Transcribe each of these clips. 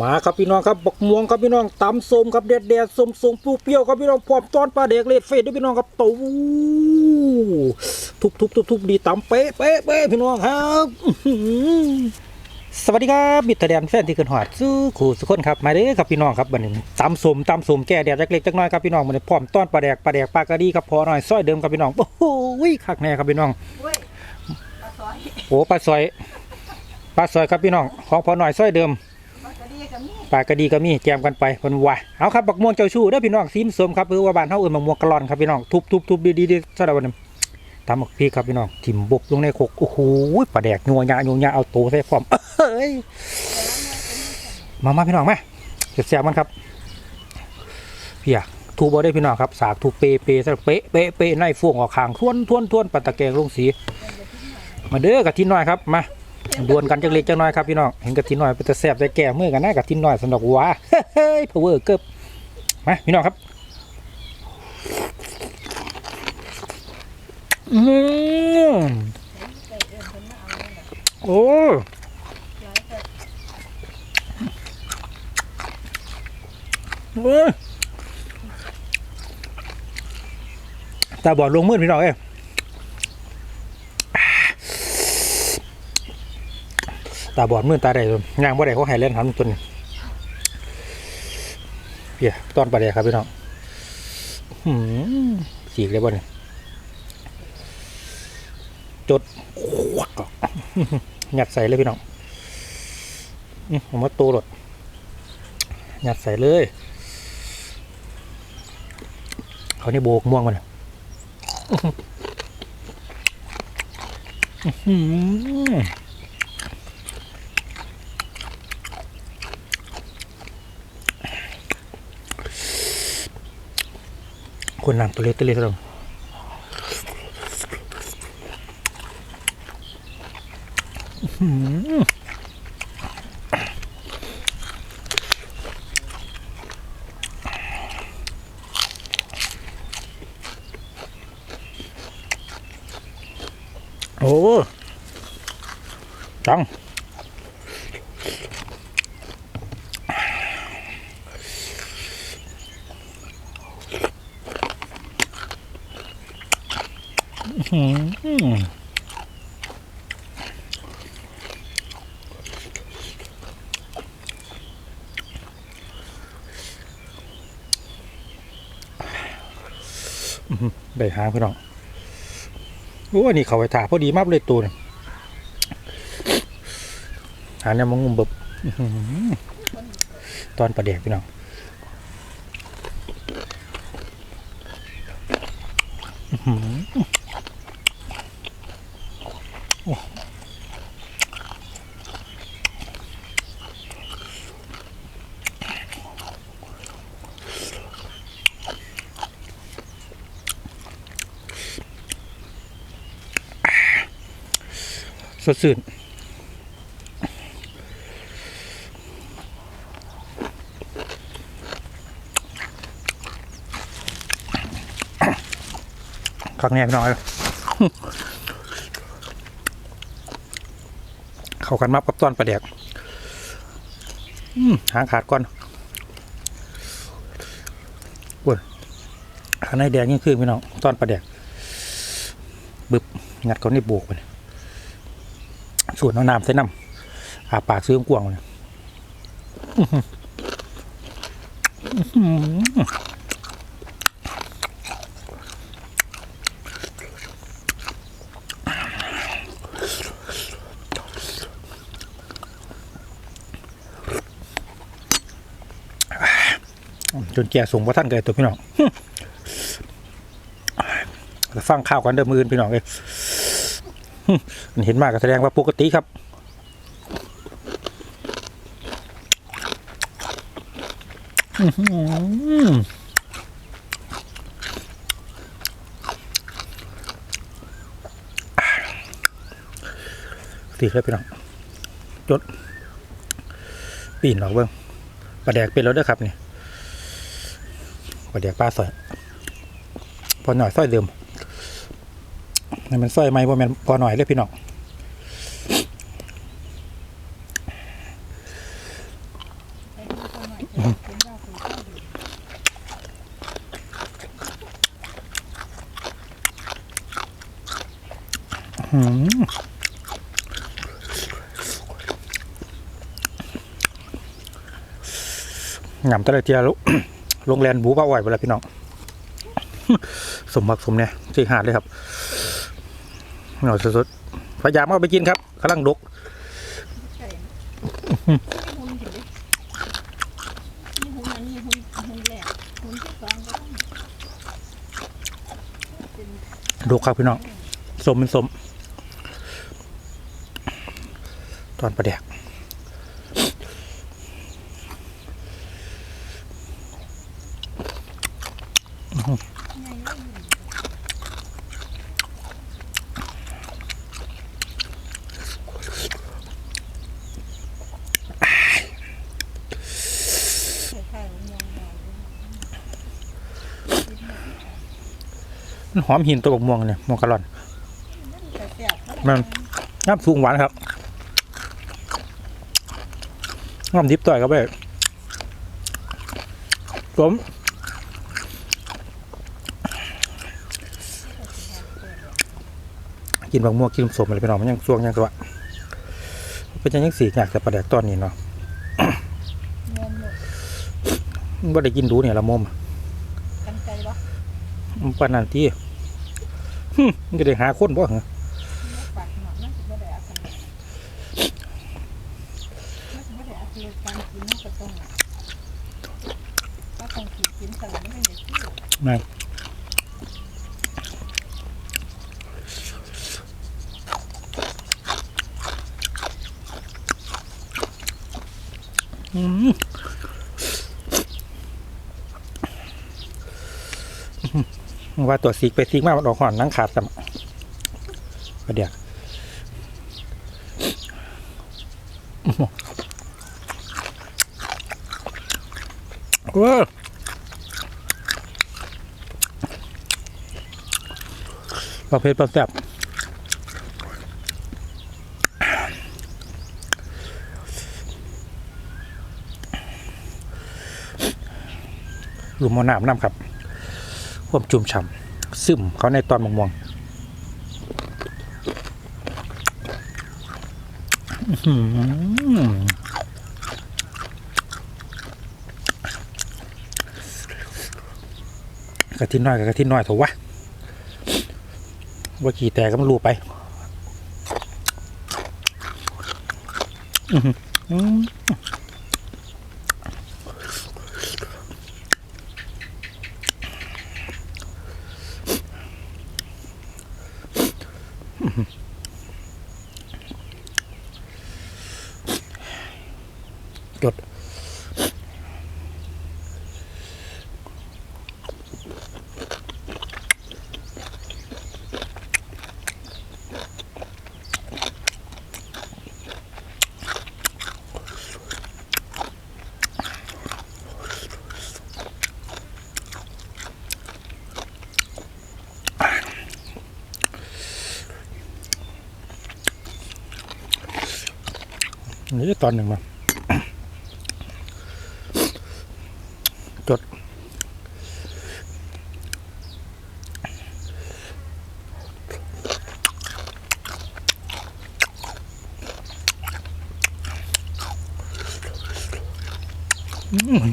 มาครับพี่น้องครับบักม่วงครับพี่น้องตำส้มครับแดดแดดส้มส้มเปรี้ยวๆครับพี่น้องพร้อมตอนปลาเด็กเลดเฟดด้วยพี่น้องครับตูทุบทุบทุบทุบดีตำเป๊ะเป๊ะเป๊ะพี่น้องครับอื้อหือสวัสดีครับบิดแดนแฟนที่เกินหอดสู้ขู่สุกคนครับมาเด้อครับพี่น้องครับบันนี้ตำส้มตำส้มแก่แดดเล็กๆจักหน้อยครับพี่น้องมันพร้อมต้อนปลาแดกปลาแดกปลากระดีครับพอหน่อยซอยเดิมครับพี่น้องโอ้โหคักแน่ครับพี่น้องเว้ยปลาซอยโอ้ปลาซอยปลาซอยครับพี่น้องของพอหน่อยซอยเดิมปลา กระดีกับนี่ปลากระดีก็มีแจมกันไปเพิ่นว่าเอาครับบักม่วงเจ้าชู้เด้อพี่น้องซีมสมครับหรือว่าบ้านเฮาเอิ้นบักม่วงกะลอนครับพี่น้องทุบทุบทุบดีดีดีซะแล้ววันนี้ตามบักพี่ครับพี่น้องทิ่มบกลงในโคกโอ้โหปลาแดกนัวญะนัวญะเอาโตใส่พร้อมเอ้ยมามาพี่น้องมาเสียบๆมันครับพี่อะทูบ่ได้พี่น้องครับสากทูเปเปซะเปะเปะเป๊ะในฟ่วงออกขางทวนทวนทวนปัตตะแกงลงสี มาเด้อกะทิน้อยครับมา ดวลกันจักเล็กจักน้อยครับพี่น้องเห็นกะทิน้อยเป็นแต่แสบแต่แก่มือกันนะกะทิน้อยสนุกว้าเฮ้ยพาวเวอร์เกิบมาพี่น้องครับอืมโอ้เว้ตาบอดลงมืดพี่น้องเอ้ ตาบอดมือตาได้ย่างบ่ได้เขาให้เล่นทำตัวนี้เพียตอนปลาแดกครับพี่น้องหืมสีกเลยบ่เนี่ยจดควักออกหยัดใส่เลยพี่น้องผมว่าโตหลดหยัดใส่เลยเขานี่โบกม่วงมันอือ คนน้ำตัวเล็กตัวเล็กเราโอ้จัง ได้หางพี่น้องโอ้อันนี้เขาไปถาพอดีมากเลยตัวนี่หาเนี่ยมังงุมบบตอนประเดกพี่น้อง สดชื่นข้างแนกน่อย เข้ากันมากับตอนปลาแดกอืมหางขาดก่อนปวดข้างในแดงยิ่งขึ้นพี่น้องตอนปลาแดก บึบ งัดเขาในโบกไปเลย ส่วนเอาน้ำใส่น้ำอาปากซื้อกวางเลยจนแก่ส่งพระท่านเกิดตัวพี่น้องฟังข้าวกันเดิมมืออนพี่น้องเลย เห็นมากก็แสดงว่าปกติครับสีเลยพี่น้องจด ปีนหรอกเบิ้งปลาแดกเป็นแล้วด้อครับนี่ปลาแดกปลาสอย พอหน่อยสร้อยเดิม นมันสร้อยไม้บ่แม่นพอหน่อยเลยพี่น้องหืมงามตะไลเทียโรงแรมบูบ้าอ่อยเวลาพี่น้อง สมบักสมเนี่ยใจหาดเลยครับ หน่อยสุดๆพยายามเอาไปกินครับกำลังดกดกดกครับพี่น้องสมเป็นสม ตอนประเดก ไงวะ มัน หอมหินตัวบกม่วงเนี่ยม่วงกะหล่อนมันน้ำสูงหวานครับน้ำดิบต่อยเข้าไปสมกินบางม่วงกินสมอะไรไปหน่อยมันยังช่วงยังตัวเป็นยังยังสีอยากจะประแดกตอนนี้เนาะงมหมดมันบ่ได้กินดูเนี่ยละมมกันใจวะมันปานนันที่หึ มันก็ได้หาคนบ่เหรอปากหนอน ว่าตัวสีกไปสีกมามันออกห่อนนั่งขาดสมประเดี๋ยวว้ยประเภทประแซบหลุมมอน้ำน้ำครับ วามจุ่มฉ่ำซึมเขาในตอนมะม่วงอื้อหือกะทินน้อยกับกะทินน้อยเถอะวะว่ากี่แต่ก็มันรู้ไปอืม จด นี่ตอนหนึ่งมา จด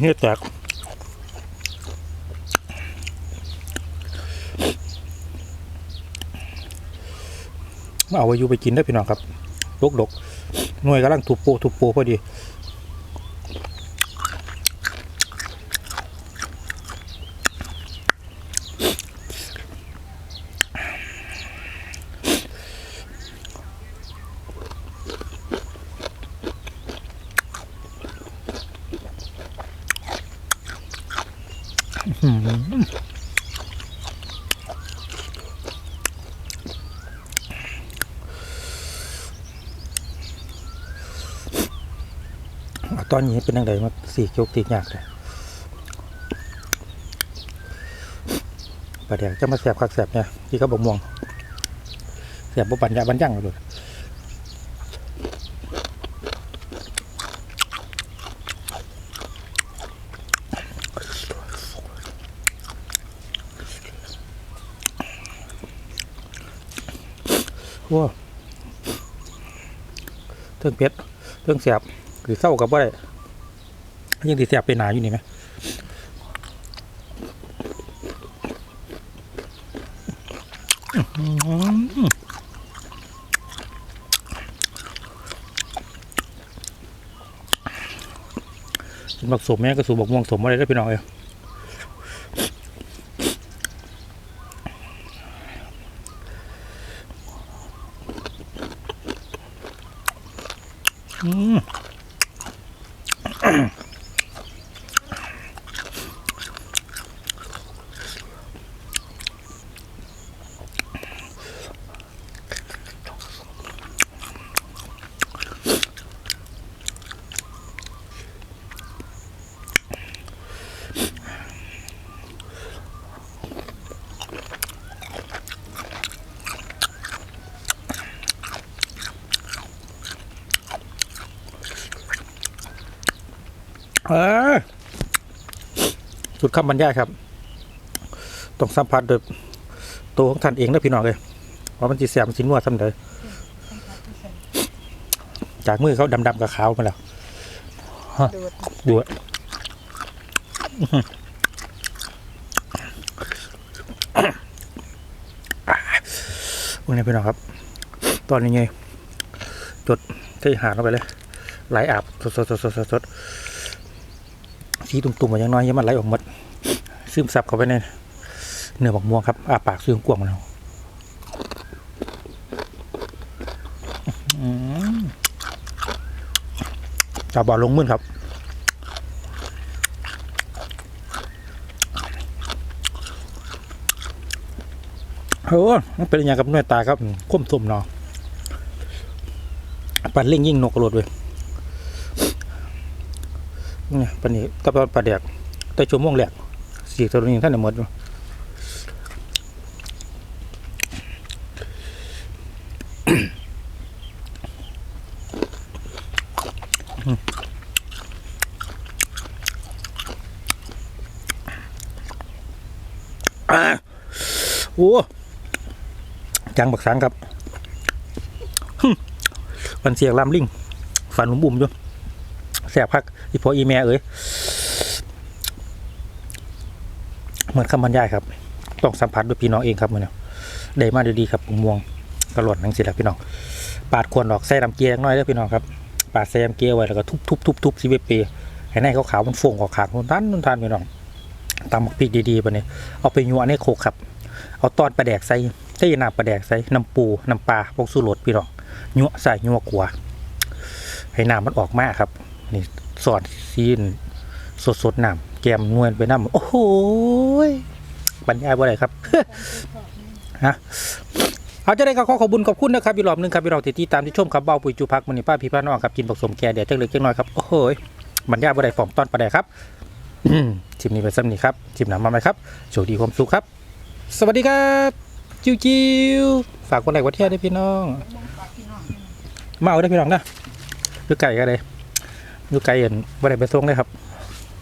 เฮ็ดแตกมาเอาไว้อยู่ไปกินได้พี่น้องครับลกดกๆหน่วยกำลังถูกโปะถูกโปะพอดี อื้อหือเอา ตอนนี้เป็นยังไงมาสี่โจกตีหยากเลยประเดี๋ยวจะมาแสบคักแสบเนี่ยที่เขาบอกม่วงแสบบ่ปัญญาบันยั่งเลย อ้เทิงเผ็ดเทิงแสบคือเศร้ากับว่าได้ยังติแสบเป็นหนาอยู่นี่ไหมอื้อหือกินบักสมแม่ก็สูบบักม่วงสมอะไรได้พี่น้องเอ้ม เออสุดคำบรรยายครับ ต้องสัมผัสโดยตัวของท่านเองนะพี่น้องเลยว่ามันจีเสียมันสินัวซ้ำเลยจากมือเขาดำๆกับขาวมาแล้วดูดอะพวกนี้พี่น้องครับ ตอนนี้ไงจดที่หาดลงไปเลยไหลอาบสดสดสด สีตุ่มๆมาอย่างน้อยยังมันไหลออกหมดซึมซับเข้าไปในเนื้อบักม่วงครับอาปากซื้อกวงเอาจับบอลลงมือครับโอ้มันเป็นอย่างกับหน่วยตาครับ คมสมเนาะปันเล่งยิ่งนกกระโดดเว้ย เนี่ปันนี้ตะปปลาแดกแต่ชั่วโมงแรกสี่ตัวนี้ท่านหมดโอ้จังบักสังครับหึ่มมันเสียงลำลิงฝันหุ่มบุ่มอยู่ แสบพักอีพออีแม่เอ้ยเหมือนคำบรรยายครับ ต้องสัมผัสด้วยพี่น้องเองครับมันเนี่ยได้มาดีๆครับผมม่วงกระหล่อนทั้งสิแหละพี่น้อง ปาดควรออกใส่น้ำเกียงน้อยแล้วพี่น้องครับ ปาดใส่น้ำเกียไว้แล้วก็ทุบทุบทุบทุบซีเวเปให้ในขาวๆมันฟงออขางนุ่นทันนุ่นทันพี่น้องตำหมักพริกดีๆไปเนี่ยเอาไปยัวในโคกครับ เอาตอนปลาแดกใส่ใส่น้ำปลาแดกใส่น้ำปูน้ำปลาพวกสูรสพี่น้องยัวใส่ยัวกลัวให้น้ำมันออกมาครับ นี่สอดซีนสดสดน้ำแกมนวลไปน้ำโอ้โหบรรยายว่าไรครับฮะเอาจะได้ก็ขอขอบคุญขอบคุณนะครับอีกรอบหนึงครับพี่น้องที่ติดตามที่ชมครับเบาปุ๋ยจูพักมันนี่ป้าพี่ป้าน้องครับกินผสมแก่เดี๋ยวจังเล็กจังน้อยครับโอ้โหบรรยายว่าไรฟอมตอนปลาแดกครับชิมนี้ไปซ้ำนี่ครับชิมหนำมาไหมครับโชคดีความสุขครับ สวัสดีครับ จิวจิวฝากคนไหนว่าเที่ยวด้พี่น้อง มากพี่น้องเอาได้พี่น้องนะดูไก่กันเลย ดูไก่เห็นบ่ได้ไปส่งเลยครับ